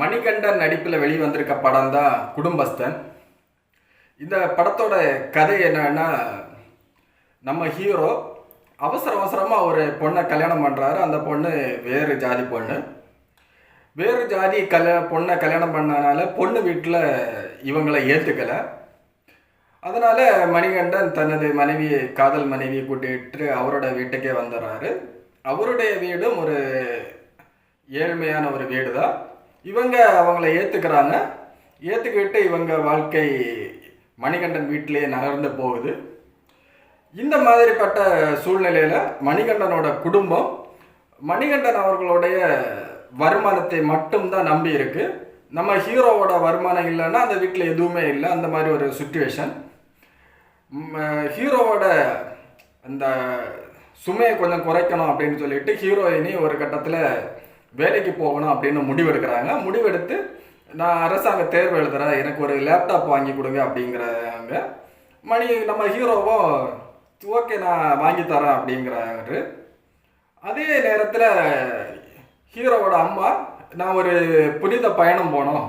மணிகண்டன் நடிப்பில் வெளிவந்திருக்க படம் தான் குடும்பஸ்தன். இந்த படத்தோட கதை என்னன்னா நம்ம ஹீரோ அவசர அவசரமாக ஒரு பொண்ணை கல்யாணம் பண்ணுறாரு அந்த பொண்ணு வேறு ஜாதி பொண்ணு. வேறு ஜாதி கல்யா பொண்ணை கல்யாணம் பண்ணனால பொண்ணு வீட்டில் இவங்களை ஏற்றுக்கலை அதனால் மணிகண்டன் தனது மனைவி காதல் மனைவியை கூட்டிகிட்டு அவரோட வீட்டுக்கே வந்துடுறாரு. அவருடைய வீடும் ஒரு ஏழ்மையான ஒரு வீடு தான் இவங்க அவங்கள ஏற்றுக்கிறாங்க ஏற்றுக்கிட்டு இவங்க வாழ்க்கை மணிகண்டன் வீட்டிலேயே நகர்ந்து போகுது. இந்த மாதிரிப்பட்ட சூழ்நிலையில் மணிகண்டனோட குடும்பம் மணிகண்டன் அவர்களுடைய வருமானத்தை மட்டும்தான் நம்பி இருக்கு. நம்ம ஹீரோவோட வருமானம் இல்லைன்னா அந்த வீட்டில் எதுவுமே இல்லை. அந்த மாதிரி ஒரு சுச்சுவேஷன் ஹீரோவோட அந்த சுமையை கொஞ்சம் குறைக்கணும் அப்படின்னு சொல்லிட்டு ஹீரோயினி ஒரு கட்டத்தில் வேலைக்கு போகணும் அப்படின்னு முடிவெடுக்கிறாங்க. முடிவெடுத்து நான் அரசாங்க தேர்வு எழுதுறேன். எனக்கு ஒரு லேப்டாப் வாங்கி கொடுங்க அப்படிங்கிறாங்க. மணி நம்ம ஹீரோவும் ஓகே நான் வாங்கி தரேன் அப்படிங்கிறாரு. அதே நேரத்தில் ஹீரோவோட அம்மா நான் ஒரு புனித பயணம் போனோம்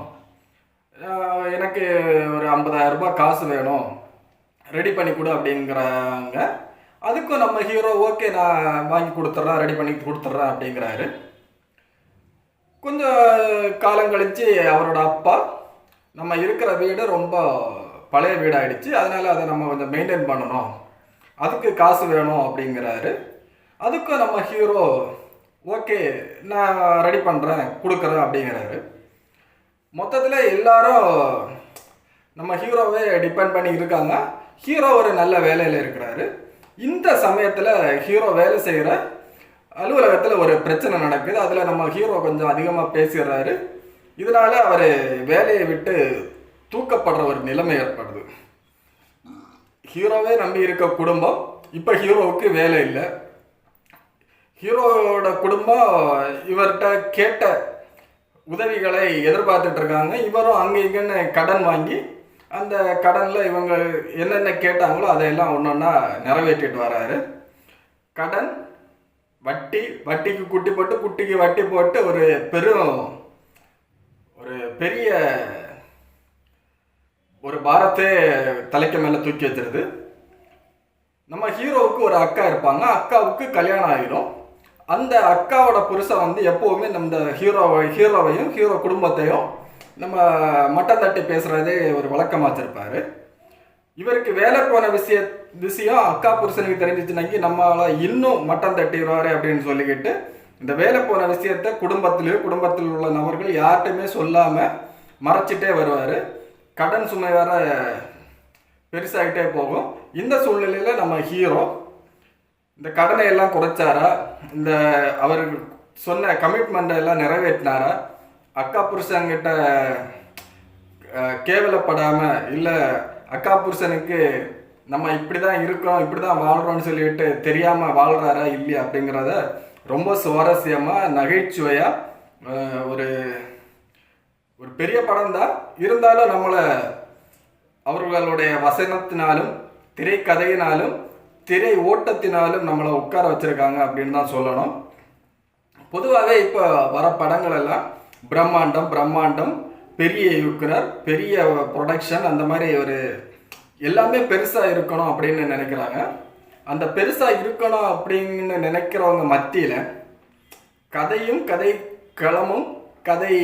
எனக்கு ஒரு 50000 ரூபாய் காசு வேணும். ரெடி பண்ணி கொடு அப்படிங்கிறாங்க. அதுக்கும் நம்ம ஹீரோ ஓகே நான் வாங்கி கொடுத்துட்றேன் ரெடி பண்ணி கொடுத்துட்றேன் அப்படிங்கிறாரு. கொஞ்சம் காலம் கழித்து அவரோட அப்பா நம்ம இருக்கிற வீடு ரொம்ப பழைய வீடாயிடுச்சு. அதனால் அதை நம்ம கொஞ்சம் மெயின்டைன் பண்ணணும். அதுக்கு காசு வேணும் அப்படிங்கிறாரு. அதுக்கும் நம்ம ஹீரோ ஓகே நான் ரெடி பண்ணுறேன் கொடுக்குறேன் அப்படிங்கிறாரு. மொத்தத்தில் எல்லாரும் நம்ம ஹீரோவே டிபெண்ட் பண்ணி இருக்காங்க. ஹீரோ ஒரு நல்ல வேலையில் இருக்கிறாரு. இந்த சமயத்தில் ஹீரோ வேலை செய்கிற அலுவலகத்தில் ஒரு பிரச்சனை நடக்குது. அதில் நம்ம ஹீரோ கொஞ்சம் அதிகமாக பேசிடுறாரு. இதனால அவர் வேலையை விட்டு தூக்கப்படுற ஒரு நிலைமை ஏற்படுது. ஹீரோவே நம்பி இருக்க குடும்பம் இப்போ ஹீரோவுக்கு வேலை இல்லை. ஹீரோவோட குடும்பம் இவர்கிட்ட கேட்ட உதவிகளை எதிர்பார்த்துட்டு இருக்காங்க. இவரும் அங்கே இங்கன்னு கடன் வாங்கி அந்த கடனில் இவங்க என்னென்ன கேட்டாங்களோ அதையெல்லாம் ஒன்று ஒன்றா நிறைவேற்றிட்டு வராரு. கடன் வட்டி வட்டிக்கு குட்டி போட்டு குட்டிக்கு வட்டி போட்டு ஒரு பெரும் ஒரு பெரிய ஒரு பாரத்தை தலைக்கு மேலே தூக்கி வச்சிருது. நம்ம ஹீரோவுக்கு ஒரு அக்கா இருப்பாங்க. அக்காவுக்கு கல்யாணம் ஆகிடும் அந்த அக்காவோட புருஷன் வந்து எப்போவுமே நம்ம ஹீரோவை ஹீரோவையும் ஹீரோ குடும்பத்தையும் நம்ம மட்டம் தட்டி பேசுகிறதே ஒரு வழக்கமாக வச்சுருப்பாரு. இவருக்கு வேலை போன விஷய விஷயம் அக்கா புருஷனுக்கு தெரிஞ்சிச்சுனாக்கி நம்மளால இன்னும் மட்டம் தட்டிடுவாரு அப்படின்னு சொல்லிக்கிட்டு இந்த வேலை போன விஷயத்த குடும்பத்திலேயும் குடும்பத்தில் உள்ள நபர்கள் யார்கிட்டையுமே சொல்லாமல் மறைச்சிட்டே வருவார். கடன் சுமை வேற பெருசாகிட்டே போகும். இந்த சூழ்நிலையில் நம்ம ஹீரோ இந்த கடனை எல்லாம் குறைச்சாரா? இந்த அவர் சொன்ன கமிட்மெண்ட்டை எல்லாம் நிறைவேற்றினாரா? அக்கா புருஷங்கிட்ட கேவலப்படாமல் இல்லை அக்கா புருஷனுக்கு நம்ம இப்படி தான் இருக்கோம் இப்படி தான் வாழ்கிறோம்னு சொல்லிட்டு தெரியாமல் வாழ்கிறாரா இல்லையா அப்படிங்கிறத ரொம்ப சுவாரஸ்யமாக நகைச்சுவையாக ஒரு ஒரு பெரிய படம் தான். இருந்தாலும் நம்மளை அவர்களுடைய வசனத்தினாலும் திரைக்கதையினாலும் திரை ஓட்டத்தினாலும் நம்மளை உட்கார வச்சுருக்காங்க அப்படின்னு தான் சொல்லணும். பொதுவாகவே இப்போ வர படங்கள் எல்லாம் பிரம்மாண்டம் பிரம்மாண்டம் பெரிய இயக்குனர் பெரிய ப்ரொடக்ஷன் அந்த மாதிரி ஒரு எல்லாமே பெருசாக இருக்கணும் அப்படின்னு நினைக்கிறாங்க. அந்த பெருசாக இருக்கணும் அப்படின்னு நினைக்கிறவங்க மத்தியில் கதையும் கதை களமும் கதை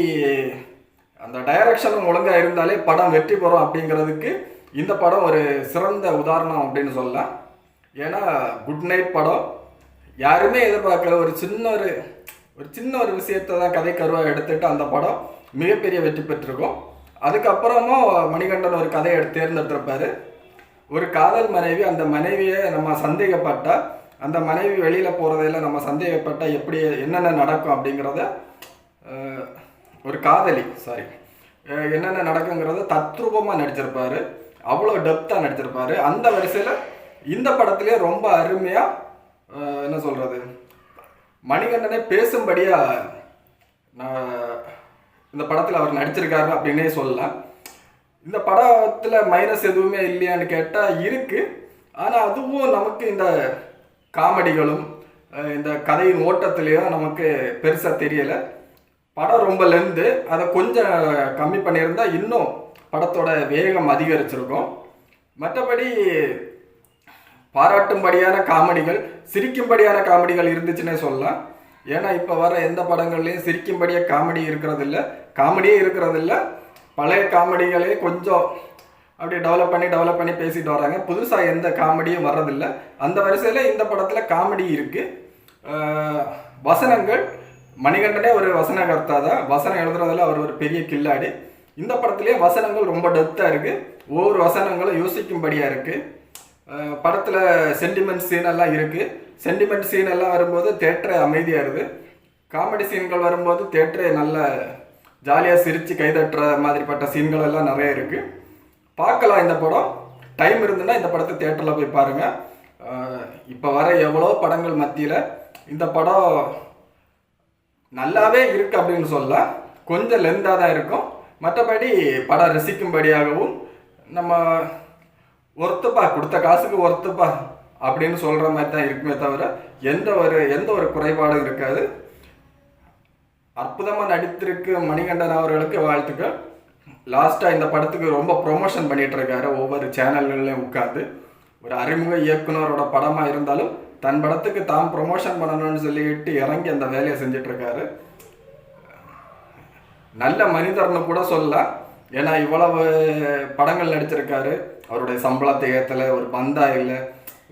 அந்த டைரக்ஷனும் ஒழுங்காக இருந்தாலே படம் வெற்றி பெறும் அப்படிங்கிறதுக்கு இந்த படம் ஒரு சிறந்த உதாரணம் அப்படின்னு சொல்லலாம். ஏன்னா குட் நைட் படம் யாருமே எதிர்பார்க்கல. ஒரு சின்ன ஒரு ஒரு சின்ன ஒரு விஷயத்தை தான் கதை கருவாக எடுத்துகிட்டு அந்த படம். மிகப்பெரிய வெற்றி பெற்றிருக்கும். அதுக்கப்புறமும் மணிகண்டன் ஒரு கதையை எடுத்து ஒரு காதல் மனைவி அந்த மனைவியை நம்ம சந்தேகப்பட்டால் அந்த மனைவி வெளியில் போகிறதையெல்லாம் நம்ம சந்தேகப்பட்டால் எப்படி என்னென்ன நடக்கும் அப்படிங்கிறத ஒரு காதலி சாரி என்னென்ன நடக்குங்கிறத தத்ரூபமாக நடிச்சிருப்பாரு. அவ்வளோ டெப்த்தாக நடிச்சிருப்பாரு. அந்த வரிசையில் இந்த படத்துலேயே ரொம்ப அருமையாக என்ன சொல்கிறது மணிகண்டனை பேசும்படியாக நான் இந்த படத்தில் அவர் நடிச்சிருக்காரு அப்படின்னே சொல்லலாம். இந்த படத்தில் மைனஸ் எதுவுமே இல்லையான்னு கேட்டால் இருக்குது ஆனால் அதுவும் நமக்கு இந்த காமெடிகளும் இந்த கதையின் ஓட்டத்துலேயும் நமக்கு பெருசாக தெரியலை. படம் ரொம்ப லெந்து அதை கொஞ்சம் கம்மி பண்ணியிருந்தா இன்னும் படத்தோட வேகம் அதிகரிச்சிருக்கும். மற்றபடி பாராட்டும்படியான காமெடிகள் சிரிக்கும்படியான காமெடிகள் இருந்துச்சுன்னே சொல்லலாம். ஏன்னா இப்போ வர எந்த படங்கள்லையும் சிரிக்கும்படியே காமெடி இருக்கிறதில்ல. காமெடியே இருக்கிறதில்ல. பழைய காமெடிகளே கொஞ்சம் அப்படியே டெவலப் பண்ணி டெவலப் பண்ணி பேசிட்டு வராங்க. புதுசாக எந்த காமெடியும் வர்றதில்ல. அந்த வரிசையில் இந்த படத்தில் காமெடி இருக்குது வசனங்கள். மணிகண்டனே ஒரு வசனகர்த்தா தான். வசனம் எழுதுறதுல அவர் ஒரு பெரிய கில்லாடி. இந்த படத்துலேயே வசனங்கள் ரொம்ப டெப்த்தாக இருக்குது ஒவ்வொரு வசனங்களும் யோசிக்கும்படியாக இருக்குது படத்தில் சென்டிமெண்ட் சீன் எல்லாம் இருக்குது சென்டிமெண்ட் சீன் எல்லாம் வரும்போது தேட்டரே அமைதியாக இருக்குது காமெடி சீன்கள் வரும்போது தேட்டரே நல்ல ஜாலியாக சிரித்து கைதட்டுற மாதிரிப்பட்ட சீன்கள் எல்லாம் நிறைய இருக்குது பார்க்கலாம் இந்த படம். டைம் இருந்துன்னா இந்த படத்தை தேட்டரில் போய் பாருங்கள் இப்போ வர எவ்வளோ படங்கள் மத்தியில் இந்த படம் நல்லாவே இருக்குது அப்படின்னு சொல்லலாம் கொஞ்சம் லெந்தாக தான் இருக்கும். மற்றபடி படம் ரசிக்கும்படியாகவும் நம்ம ஒர்த்துப்பா கொடுத்த காசுக்கு ஒர்த்துப்பா அப்படின்னு சொல்கிற மாதிரி தான் இருக்குமே தவிர எந்த ஒரு எந்த ஒரு குறைபாடும் இருக்காது. அற்புதமாக நடித்திருக்கு மணிகண்டன் அவர்களுக்கு வாழ்த்துக்கள். லாஸ்ட்டாக இந்த படத்துக்கு ரொம்ப ப்ரொமோஷன் பண்ணிகிட்டு இருக்காரு ஒவ்வொரு சேனல்கள்லையும் உட்காந்து ஒரு அறிமுக இயக்குனரோட படமாக இருந்தாலும் தன் படத்துக்கு தான் ப்ரொமோஷன் பண்ணணும்னு சொல்லிட்டு இறங்கி அந்த வேலையை செஞ்சிட்ருக்காரு நல்ல மனிதர்னு கூட சொல்லலாம். ஏன்னா இவ்வளவு படங்கள் நடிச்சிருக்காரு. அவருடைய சம்பளத்தை ஏற்றலை ஒரு பந்தா இல்லை.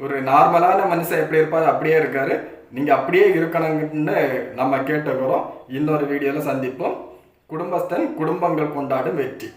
ஒரு நார்மலான மனுஷன் எப்படி இருப்பார் அப்படியே இருக்காரு. நீங்கள் அப்படியே இருக்கணுங்கன்னு நம்ம கேட்டுக்கிறோம். இன்னொரு வீடியோவில் சந்திப்போம். குடும்பஸ்தன் குடும்பங்கள் கொண்டாடும் வெற்றி.